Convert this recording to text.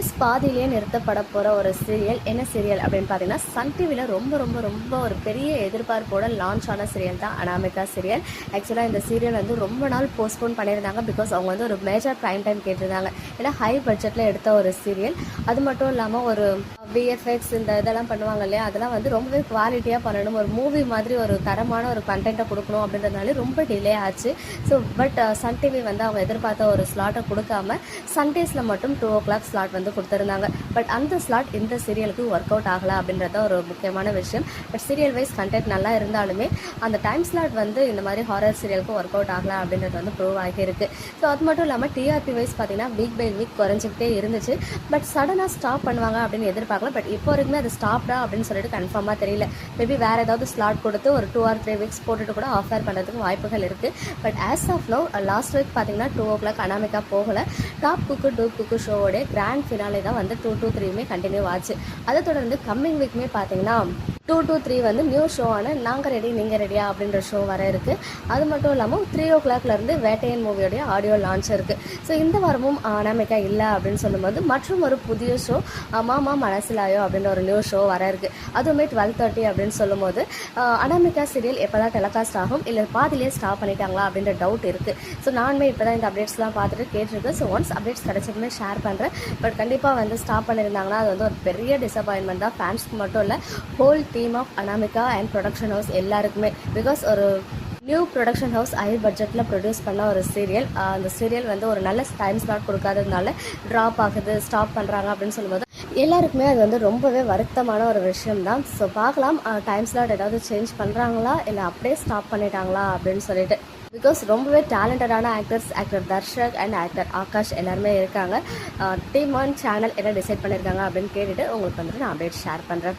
Is பாதியிலேயே நிறுத்தப்பட போகிற ஒரு சீரியல் என்ன சீரியல் அப்படின்னு பார்த்தீங்கன்னா சன் டிவியில் ரொம்ப ரொம்ப ரொம்ப ஒரு பெரிய எதிர்பார்ப்போட லான்ச் ஆன சீரியல் தான் அனாமிகா சீரியல் ஆக்சுவலாக இந்த சீரியல் வந்து ரொம்ப நாள் போஸ்ட்போன் பண்ணியிருந்தாங்க பிகாஸ் அவங்க வந்து ஒரு மேஜர் ப்ரைம் டைம் கேட்டிருந்தாங்க. ஏன்னா ஹை பட்ஜெட்டில் எடுத்த ஒரு சீரியல் அது மட்டும் இல்லாமல் ஒரு விஎஃப்எக்ஸ் இந்த இதெல்லாம் பண்ணுவாங்க இல்லையா? அதெல்லாம் வந்து ரொம்பவே குவாலிட்டியாக பண்ணணும். ஒரு மூவி மாதிரி ஒரு தரமான ஒரு கண்டென்ட்டை கொடுக்கணும் அப்படின்றதுனால ரொம்ப டிலே ஆச்சு. ஸோ பட் சன் டிவி வந்து அவங்க எதிர்பார்த்த ஒரு ஸ்லாட்டை கொடுக்காம சண்டேஸில் மட்டும் டூ ஓ கிளாக் ஸ்லாட் வந்து கொடுத்துருந்தாங்க. பட் அந்த ஸ்லாட் இந்த சீரியலுக்கு ஒர்க் அவுட் ஆகலை அப்படின்றது ஒரு முக்கியமான விஷயம். பட் சீரியல் வைஸ் கண்டென்ட் நல்லா இருந்தாலுமே அந்த டைம் ஸ்லாட் வந்து இந்த மாதிரி ஹாரர் சீரியலுக்கு ஒர்க் அவுட் ஆகலை அப்படின்றது வந்து ப்ரூவ் ஆகியிருக்கு. ஸோ அது மட்டும் இல்லாமல் டிஆர்பி வைஸ் பார்த்தீங்கன்னா வீக் பை வீக் குறைஞ்சிக்கிட்டே இருந்துச்சு. பட் சடனாக ஸ்டாப் பண்ணுவாங்க அப்படின்னு எதிர்பார்க்கல. பட் இப்போ வரைக்குமே அது ஸ்டாப்டா அப்படின்னு சொல்லிட்டு கன்ஃபார்மாக தெரியல. மேபி வேறு ஏதாவது ஸ்லாட் கொடுத்து ஒரு டூ ஆர் த்ரீ வீக்ஸ் போட்டுட்டு கூட ஆஃபர் பண்ணுறதுக்கு வாய்ப்புகள் இருக்குது but as of now last week பார்த்தீங்கன்னா டூ ஓ கிளாக் அனாமிக்கா போகலை டாப் குக்கு டூப் குக்கு ஷோவோடைய கிராண்ட் ஃபினாலே தான் வந்து டூ டூ த்ரீயுமே கண்டினியூ ஆச்சு. அதை தொடர்ந்து கம்மிங் வீக்குமே பார்த்தீங்கன்னா டூ டூ த்ரீ வந்து நியூ ஷோவான நாங்கள் ரெடி நீங்கள் ரெடியா அப்படின்ற ஷோ வர இருக்குது அது மட்டும் இல்லாமல் த்ரீ ஓ கிளாக்லேருந்து வேட்டையன் மூவியோடைய ஆடியோ லான்ச் இருக்குது ஸோ இந்த வாரமும் அனாமிக்கா இல்லை அப்படின்னு சொல்லும்போது மற்றும் ஒரு புதிய ஷோ மாமா மனசிலாயோ அப்படின்ற ஒரு நியூ ஷோ வர இருக்குது அதுவுமே டுவெல் தேர்ட்டி அப்படின்னு சொல்லும்போது அனாமிக்கா சீரியல் எப்போ தான் டெலகாஸ்ட் ஆகும் இல்லை பாதிலே ஸ்டாப் பண்ணிட்டாங்களா அப்படின்ற டவுட் இருக்குது ஸோ நானுமே இப்போ தான் இந்த அப்டேட்ஸ்லாம் பார்த்துட்டு கேட்டிருக்கேன். ஸோ ஒன்ஸ் அப்டேட்ஸ் கிடச்சதுமே ஷேர் பண்ணுறேன் பட் கண்டிப்பாக வந்து ஸ்டாப் பண்ணியிருந்தாங்கன்னா அது வந்து ஒரு பெரிய டிசப்பாயின்மெண்ட் தான். ஃபேன்ஸ்க்கு மட்டும் இல்லை whole team of Anamika and production house எல்லாருக்குமே. பிகாஸ் ஒரு நியூ ப்ரொடக்ஷன் ஹவுஸ் ஹை பட்ஜெட்டில் ப்ரொடியூஸ் பண்ண ஒரு சீரியல் அந்த சீரியல் வந்து ஒரு நல்ல டைம் ஸ்லாட் கொடுக்காததுனால ட்ராப் ஆகுது ஸ்டாப் பண்ணுறாங்க அப்படின்னு சொல்லும்போது எல்லாருக்குமே அது வந்து ரொம்பவே வருத்தமான ஒரு விஷயம் தான் ஸோ பார்க்கலாம் டைம் ஸ்லாட் ஏதாவது சேஞ்ச் பண்ணுறாங்களா இல்லை அப்படியே ஸ்டாப் பண்ணிட்டாங்களா? அப்படின்னு சொல்லிட்டு. பிகாஸ் ரொம்பவே டேலண்டடான actors actor Darshak and actor Aakash எல்லாருமே இருக்காங்க. டீம் ஆன் சேனல் என்ன டிசைட் பண்ணியிருக்காங்க அப்படின்னு கேட்டுட்டு உங்களுக்கு வந்துட்டு நான் அப்டேட் ஷேர் பண்ணுறேன்